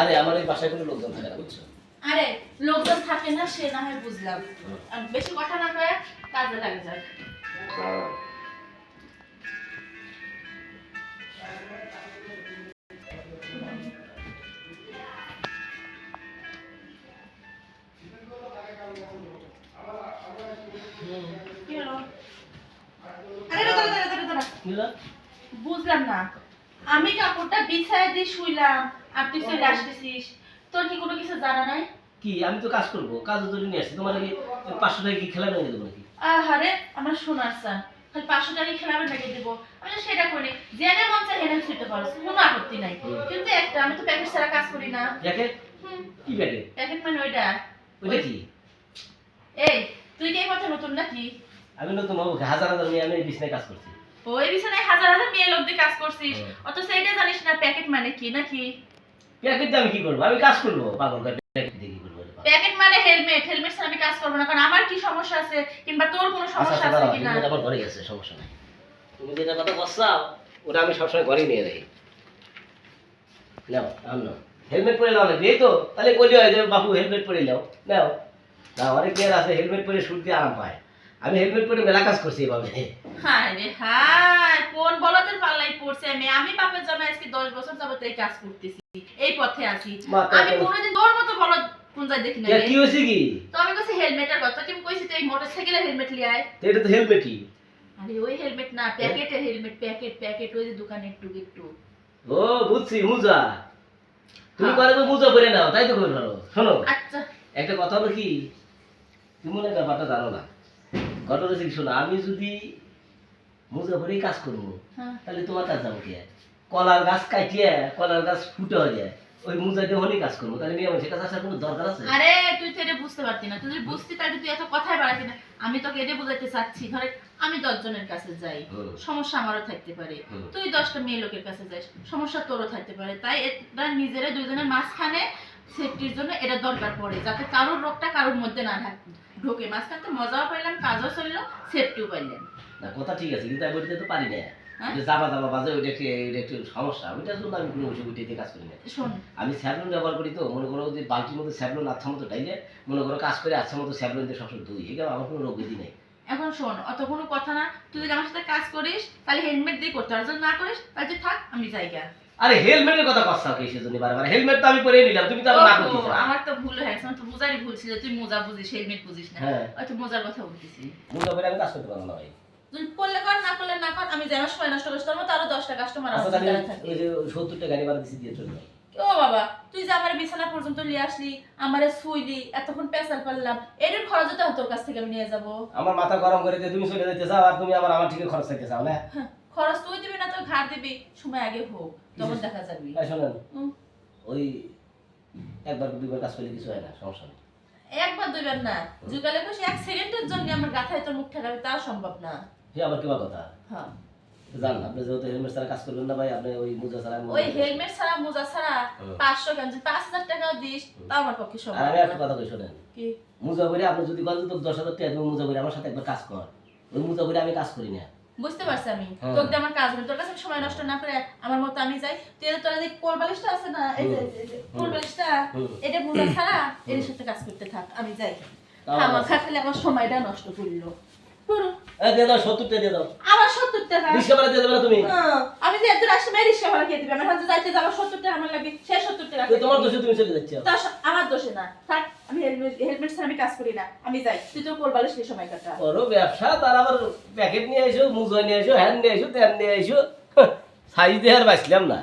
আরে আমার এই বাসায় কোনো লোকজন থাকে না বুঝছ? আরে লোকজন থাকে না সে না হয় বুঝলাম। বেশি কথা না কয়ে কাজে লাগে যাক? বুঝলাম না। আমি কাপড়টা বিছায় দিয়ে শুইলাম। আর তুই চলে আসতেছিস। তোর কি কোনো কিছু জানা নাই? কি? আমি তো কাজ করব কাজ ধরে নিয়ে আসছি। তোমার কি পাঁচশো টাকা কি খেলা ভেঙে দেবো নাকি? আহারে আমার সোনার সান খালি পাঁচশো টাকা খেলাবে নাকি দেবো? আমি তো সেটা করি জেনে মন চাই হেনে ছুটতে পারো কোনো আপত্তি নাই। কিন্তু একটা আমি তো প্যাকেট ছাড়া কাজ করি না। জ্যাকেট হুম, কি প্যাকেট প্যাকেট মানে ওইটা। ওইটা কি? এই তুই কি এই কথা নতুন নাকি? আমি নতুন হব হাজার হাজার মেয়ে আমি বিছনায় কাজ করছি। ওই বিছানায় হাজার হাজার মেয়ে লোক দিয়ে কাজ করছিস। অত সেইটা জানিস না প্যাকেট মানে কি নাকি? প্যাকেট দিয়ে আমি কি করব? আমি কাজ করব? পাগল প্যাকেট দিয়ে কি করব? প্যাকেট মানে হেলমেট। হেলমেট ছাড়া আমি কাজ করব না। কারণ আমার কি সমস্যা আছে? কিংবা তোর কোনো আচ্ছা সমস্যা আচ্ছা আছে কিনা? আমার ঘরে গেছে সমস্যা নাই। তুমি যেটা কথা বসাও ওটা আমি সবসময় ঘরেই নিয়ে রাখি। নাও আম নাও। হেলমেট পরে নাও এই তো তাহলে বলি হয় যে বাবু হেলমেট পরে নাও। নাও। নাও অনেক মেয়ের আছে হেলমেট পরে শুট দিয়ে আরাম পায়। আমি হেলমেট পরে মেলা কাজ করছি এভাবে। হায় রে হায় কোন বলদের পাল্লাই পড়ছে আমি? আমি বাপের জন্য আজকে দশ বছর যাবত এই কাজ করতেছি। এই পথে আছি। মা, আমি কোনোদিন তোর মতো বলদ কোন যায় দেখি না কি হয়েছে কি? তো আমি কইছি হেলমেটের কথা তুমি কইছি তুই মোটরসাইকেলের হেলমেট লিয়ে আয়। এটা তো হেলমেটই। আরে ওই হেলমেট না প্যাকেটের হেলমেট প্যাকেট প্যাকেট ওই যে দোকানে একটু একটু। ও বুঝছি মুজা। তুমি হ্যাঁ। পারে তো মুজা পরে নাও তাই তো করে ভালো শোনো আচ্ছা। একটা কথা হলো কি তুমি মনে ব্যাপারটা জানো না। ঘটনা শোনো আমি যদি মুজা পরেই কাজ করব হ্যাঁ। তাহলে তোমার কাজ যাব কে? কলার গাছ কাটিয়ে কলার গাছ ফুটে হয়ে যায়। ওই মুজা দিয়ে কাজ করব। তাহলে নিয়ে আমার কাছে আসার কোনো দরকার আছে? আরে তুই তো এটা বুঝতে পারতি না। তুই যদি বুঝতি তাহলে তুই এত কথাই বাড়াতি না। আমি তোকে এটা বুঝাইতে চাচ্ছি। ধরে আমি দশজনের কাছে যাই। সমস্যা আমারও থাকতে পারে। তুই দশটা মেয়ে লোকের কাছে যাস। সমস্যা তোরও থাকতে পারে। তাই এটা নিজেরা দুজনের মাঝখানে সেফটির জন্য এটা দরকার পড়ে যাতে কারোর রোগটা কারোর মধ্যে না থাকে ঢোকে। মাঝখান তো মজাও পাইলাম কাজও চলল সেফটিও পাইলাম না কথা ঠিক আছে কিন্তু আমি তো পারি না। যাবা যাবা বাজে ওইটা একটু ওইটা একটু সমস্যা? ওইটার জন্য আমি কোনো ওষুধ ওইটাতে কাজ করি না। আমি ব্যবহার করি তো মনে করো যে বালতির মধ্যে আচ্ছা মতো ডাইলে মনে করো কাজ করে আচ্ছা মতো দিয়ে সবসময় ধুই। আমার কোনো রোগ নেই। এখন শোন অত কোনো কথা না। তুই যদি আমার সাথে কাজ করিস তাহলে হেলমেট দিয়ে করতে আর যদি না করিস তাহলে থাক আমি জায়গা আরে হেলমেটের কথা কথা কে সেজন্য বারবার হেলমেট তো আমি পরে নিলাম তুমি তো না আমার তো ভুল হয়ে গেছে। আমার তো ভুল ছিল তুই মোজা বুঝিস হেলমেট বুঝিস না। হ্যাঁ। হয়তো মোজার কথা বলতেছি। মুন্ডা করে আমি কাজ করতে পারব না ভাই। তুই কর আমি আমার সময় নষ্ট করিস তোর মতো আরও দশটা কাস্টমার আচ্ছা আছে থাকে। ওই যে সত্তরটা গাড়ি ভাড়া দিচ্ছি দিয়ে চলবে ও বাবা তুই যে আমার বিছানা পর্যন্ত নিয়ে আসলি আমারে শুইলি এতক্ষণ পেশাল পারলাম এর খরচ তো তোর কাছ থেকে আমি নিয়ে যাব। আমার মাথা গরম করে তুমি চলে যেতে চাও আর তুমি আবার আমার ঠিক খরচ চাইতে চাও না? খরচ তুই দিবি না তো ঘাড় দিবি সময় আগে হোক তখন দেখা যাবি। শোনেন ওই একবার দুইবার কাজ করলে কিছু হয় না সমস্যা নেই। একবার দুইবার না যুগালে খুশি এক সেকেন্ডের জন্য আমার গাথায় তোর মুখ ঠেকাবে তাও সম্ভব না। সে আবার কিবা কথা? হ্যাঁ। জান আপনি যেহেতু হেলমেট ছাড়া কাজ করবেন না ভাই আপনি ওই মোজা ছাড়া ওই হেলমেট ছাড়া। মোজা ছাড়া হুম। পাঁচশো কেন? পাঁচ হাজার টাকাও দিস তাও আমার পক্ষে আর সম্ভব আমি একটা কথা কই শোনেন। কি? মুজা করে আপনি যদি বলেন তো দশ হাজার টাকা তুমি মুজা করে আমার সাথে একবার কাজ কর। ওই মুজা করে আমি কাজ করি না। বুঝতে পারছি আমি। হ্যাঁ। দিয়ে আমার কাজ হবে তোর কাছে সময় নষ্ট না করে আমার মতো আমি যাই। তুই এদের তোর এই কোল আছে না? এই যে এই কোল বালিশটা এটা মোজা ছাড়া এর সাথে কাজ করতে থাক আমি যাই। আমার। খালি আমার সময়টা নষ্ট করল। করো। দিয়ে দাও সত্তরটা দিয়ে দাও। আমার সত্তর টাকা রিক্সা ভাড়া দিয়ে দেবে না তুমি? হ্যাঁ, আমি যে এত রাস্তা মেয়ে রিক্সা ভাড়া খেয়ে দিবে আমার হাতে যাইতে যাব সত্তর টাকা আমার লাগবে সে সত্তর টাকা তোমার দোষে তুমি চলে যাচ্ছ। আমার দোষে না। থাক আমি হেলমেট ছাড়া আমি কাজ করি না। আমি যাই তুই তো কোল বালিশ নিয়ে সময় কাটা। করো ব্যবসা তার আবার প্যাকেট নিয়ে আইসো মুজা নিয়ে আইসো হ্যান নিয়ে আইসো তেল নিয়ে আইসো। সাইজ দিয়ে আর বাঁচলাম না।